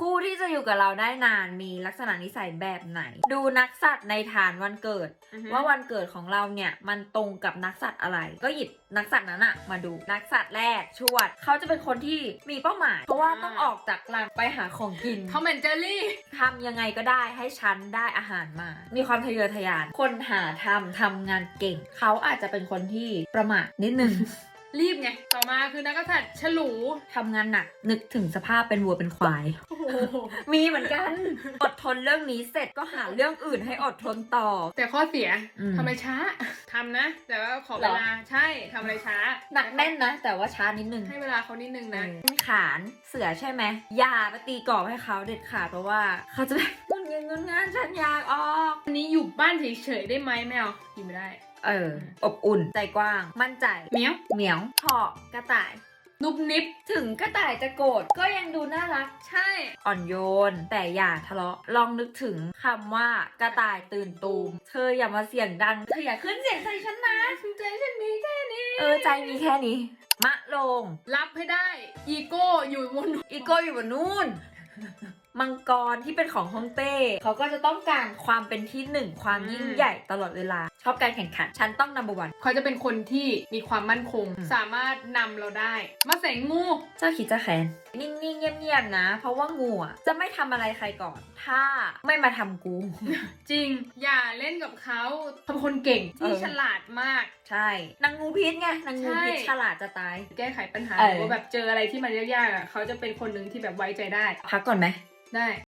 คู่ที่จะอยู่กับเราได้นานมีลักษณะนิสัยแบบไหน ดูนักสัตว์ในฐานวันเกิด ว่าวันเกิดของเราเนี่ยมันตรงกับนักสัตว์อะไร ก็หยิบนักสัตว์นั้นอะมาดูนักสัตว์แรกชวด เขาจะเป็นคนที่มีเป้าหมาย เพราะว่าต้องออกจากรังไปหาของกินทอมแอนเจอรี่ทำยังไงก็ได้ให้ฉันได้อาหารมา มีความทะเยอทะยาน คนหาทำทำงานเก่ง เขาอาจจะเป็นคนที่ประมาทนิดนึง รีบไง ต่อมาคือนักกษัตริย์ฉลูทำงานหนักนึกถึงสภาพเป็นวัวเป็นควาย โอ้โหมีเหมือนกัน อดทนเรื่องนี้เสร็จก็หาเรื่องอื่นให้อดทนต่อ แต่ข้อเสียอืม ทำอะไรช้าทำนะ แต่ว่าขอเหเวรอลาใช่ทำอะไรช้าหนักแน่นนะ แต่ว่าช้านิดนึงให้เวลาเขานิดนึงนะ เป็นขานเสือใช่ไหมอย่าไปตีกรอบให้เขาเด็ดขาดเพราะว่าเขาจะแบบงุนเงินงุนงานฉันอยากออกอันนี้อยู่บ้านเฉยๆได้ไหมไม่เอากินไม่ได้ เออ อบอุ่น ใจกว้าง มั่นใจ เหมียว เหมียวเถาะกระต่าย นุบนิบ ถึงกระต่ายจะโกรธก็ยังดูน่ารัก ใช่ อ่อนโยน แต่อย่าทะเลาะ ลองนึกถึงคำว่ากระต่ายตื่นตูม เธออย่ามาเสียงดัง เธออย่าขึ้นเสียงใส่ฉันนะ ใจฉันมีแค่นี้ เออ ใจมีแค่นี้ มะโลง รับให้ได้ อีโก้อยู่บนอีโก้อยู่บนนู่น มังกรที่เป็นของฮ่องเต้เขาก็จะต้องการความเป็นที่หนึ่งความยิ่งใหญ่ตลอดเวลา ชอบการแข่งขัน ฉันต้องนัมเบอร์วันเขาจะเป็นคนที่มีความมั่นคงอืมสามารถนำเราได้ มาเสงงู เจ้าคิดเจ้าแค้นนิ่งๆเงียบๆนะ เพราะว่างูอะจะไม่ทำอะไรใครก่อน ถ้าไม่มาทำกู จริง อย่าเล่นกับเขาเขาเป็นคนเก่งที่เออ ฉลาดมาก ใช่นางงูพิษไงนางงูพิษใช่ ฉลาดจะตาย แก้ไขปัญหาเออหรือว่าแบบเจออะไรที่มันยากๆอะเขาจะเป็นคนหนึ่งที่แบบไว้ใจได้ พักก่อนไหมได้